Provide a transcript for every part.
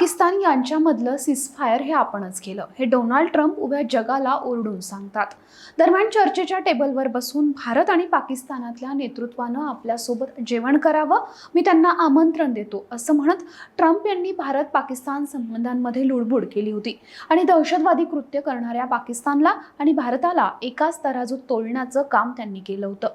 पाकिस्तान यांच्यामधलं सिसफायर हे आपणच केलं. हे डोनाल्ड ट्रम्प उभ्या जगाला ओरडून सांगतात. दरम्यान चर्चेच्या टेबलवर बसून भारत आणि पाकिस्तानातल्या नेतृत्वानं आपल्यासोबत जेवण करावं मी त्यांना आमंत्रण देतो असं म्हणत ट्रम्प यांनी भारत पाकिस्तान संबंधांमध्ये लुडबुड केली होती. आणि दहशतवादी कृत्य करणाऱ्या पाकिस्तानला आणि भारताला एकाच तराजूत तोलण्याचं काम त्यांनी केलं होतं.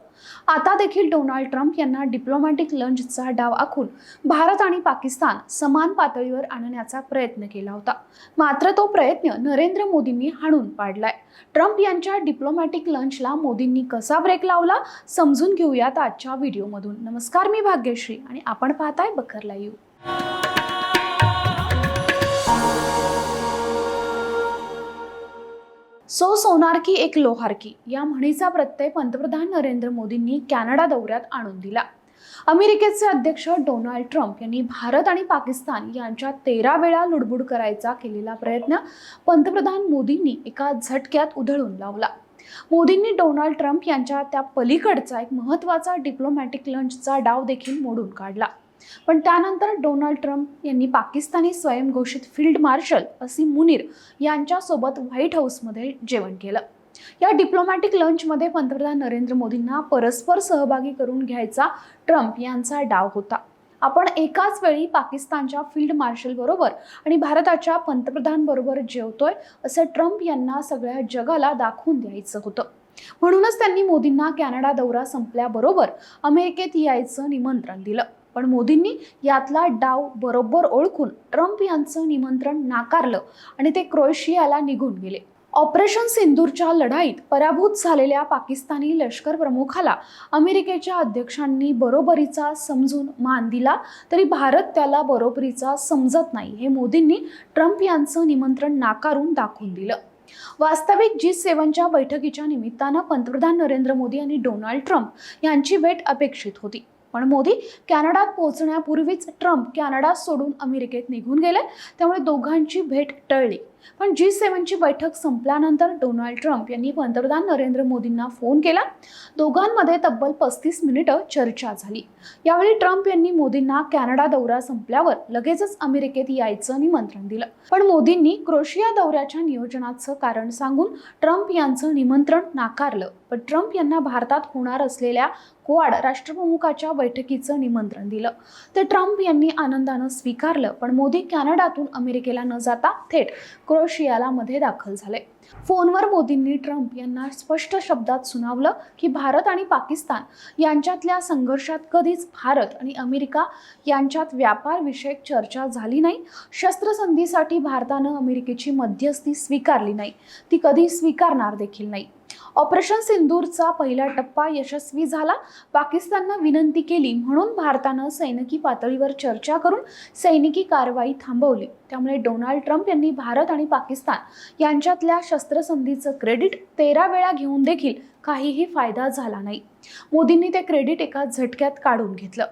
आता देखील डोनाल्ड ट्रम्प यांना डिप्लोमॅटिक लंचचा डाव आखून भारत आणि पाकिस्तान समान पातळीवर आणण्याचा प्रयत्न केला होता. मात्र तो प्रयत्न नरेंद्र मोदींनी हाणून पाडलाय. ट्रम्प यांच्या डिप्लोमॅटिक लंचला मोदींनी कसा ब्रेक लावला समजून घेऊयात आजच्या व्हिडिओमधून नमस्कार मी भाग्यश्री आणि आपण पाहताय बखरला लाईव्ह. सो सोनार की एक लोहार की या म्हणीचा प्रत्यय पंतप्रधान नरेंद्र मोदींनी कॅनडा दौऱ्यात आणून दिला. अमेरिकेचे अध्यक्ष डोनाल्ड ट्रम्प यांनी भारत आणि पाकिस्तान यांच्यात तेरा वेळा लुडबुड करायचा केलेला प्रयत्न पंतप्रधान मोदींनी एका झटक्यात उधळून लावला. मोदींनी डोनाल्ड ट्रम्प यांच्या त्या पलीकडचा एक महत्त्वाचा डिप्लोमॅटिक लंचचा डाव देखील मोडून काढला. पण त्यानंतर डोनाल्ड ट्रम्प यांनी पाकिस्तानी स्वयंघोषित फील्ड मार्शल असीम मुनीर यांच्यासोबत व्हाईट हाऊसमध्ये जेवण केलं. या डिप्लोमॅटिक लंचमध्ये पंतप्रधान नरेंद्र मोदींना परस्पर सहभागी करून घ्यायचा ट्रम्प यांचा डाव होता. आपण एकाच वेळी पाकिस्तानच्या फील्ड मार्शल बरोबर आणि भारताच्या पंतप्रधान बरोबर जेवतोय असं ट्रम्प यांना सगळ्या जगाला दाखवून द्यायचं होतं. म्हणूनच त्यांनी मोदींना कॅनडा दौरा संपल्याबरोबर अमेरिकेत यायचं निमंत्रण दिलं. पण मोदींनी यातला डाव बरोबर ओळखून ट्रम्प यांचं निमंत्रण नाकारलं आणि ते क्रोएशियाला निघून गेले. ऑपरेशन सिंदूरच्या लढाईत पराभूत झालेल्या पाकिस्तानी लष्कर प्रमुखाला अमेरिकेच्या अध्यक्षांनी बरोबरीचा समजून मान दिला तरी भारत त्याला बरोबरीचा समजत नाही हे मोदींनी ट्रम्प यांचं निमंत्रण नाकारून दाखवून दिलं. वास्तविक जी सेवनच्या बैठकीच्या निमित्तानं पंतप्रधान नरेंद्र मोदी आणि डोनाल्ड ट्रम्प यांची भेट अपेक्षित होती. पण मोदी कॅनडात पोहोचण्यापूर्वीच ट्रम्प कॅनडा सोडून अमेरिकेत निघून गेले त्यामुळे दोघांची भेट टळली. पण जी सेवनची बैठक संपल्यानंतर डोनाल्ड ट्रम्प यांनी पंतप्रधान नरेंद्र मोदींना फोन केला. दोघांमध्ये तब्बल पस्तीस मिनिटं चर्चा झाली. यावेळी ट्रम्प यांनी मोदींना कॅनडा दौरा संपल्यावर लगेचच अमेरिकेत यायचं निमंत्रण दिलं. पण मोदींनी क्रोशिया दौऱ्याच्या नियोजनाचं कारण सांगून ट्रम्प यांचं निमंत्रण नाकारलं. पण ट्रम्प यांना भारतात होणार असलेल्या क्वाड राष्ट्रप्रमुखाच्या बैठकीचं निमंत्रण दिलं. ते ट्रम्प यांनी आनंदानं स्वीकारलं पण मोदी कॅनडातून अमेरिकेला न जाता थेट क्रोशियाला मध्ये दाखल झाले. फोनवर मोदींनी ट्रम्प यांना स्पष्ट शब्दात सुनावलं की भारत आणि पाकिस्तान यांच्यातल्या संघर्षात कधीच भारत आणि अमेरिका यांच्यात व्यापार विषयक चर्चा झाली नाही. शस्त्रसंधीसाठी भारतानं अमेरिकेची मध्यस्थी स्वीकारली नाही. ती कधी स्वीकारणार देखील नाही. ऑपरेशन सिंदूरचा पहिला टप्पा यशस्वी झाला. पाकिस्ताननं विनंती केली म्हणून भारतानं सैनिकी पातळीवर चर्चा करून सैनिकी कारवाई थांबवली. त्यामुळे डोनाल्ड ट्रम्प यांनी भारत आणि पाकिस्तान यांच्यातल्या शस्त्रसंधीचं क्रेडिट तेरा वेळा घेऊन देखील काहीही फायदा झाला नाही. मोदींनी ते क्रेडिट एका झटक्यात काढून घेतलं.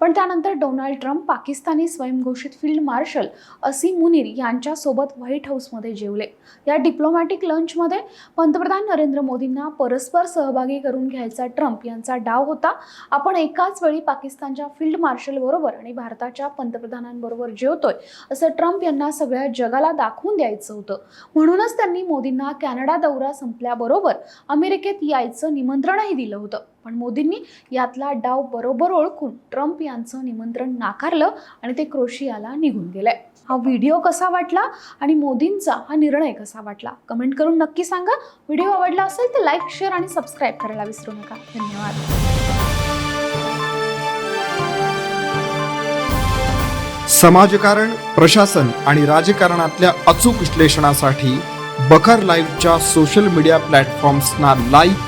पण त्यानंतर डोनाल्ड ट्रम्प पाकिस्तानी स्वयंघोषित फील्ड मार्शल असीम मुनीर यांच्यासोबत व्हाईट हाऊसमध्ये जेवले. या डिप्लोमॅटिक लंचमध्ये पंतप्रधान नरेंद्र मोदींना परस्पर सहभागी करून घ्यायचा ट्रम्प यांचा डाव होता. आपण एकाच वेळी पाकिस्तानच्या फील्ड मार्शल बरोबर आणि भारताच्या पंतप्रधानांबरोबर जेवतोय असं ट्रम्प यांना सगळ्या जगाला दाखवून द्यायचं होतं. म्हणूनच त्यांनी मोदींना कॅनडा दौरा संपल्याबरोबर अमेरिकेत यायचं निमंत्रणही दिलं होतं. पण मोदींनी यातला डाव बरोबर ओळखून ट्रम्प यांचं निमंत्रण नाकारलं आणि ते क्रोशियाला निघून गेलंय हा व्हिडिओ कसा वाटला आणि मोदींचा हा निर्णय कसा वाटला? कमेंट करून नक्की सांगा. व्हिडिओ आवडला असेल तर लाईक शेअर आणि सबस्क्राईब करायला विसरू नका. धन्यवाद. समाजकारण प्रशासन आणि राजकारणातल्या अचूक विश्लेषणासाठी बखर लाईव्हच्या सोशल मीडिया प्लॅटफॉर्म्सना लाईक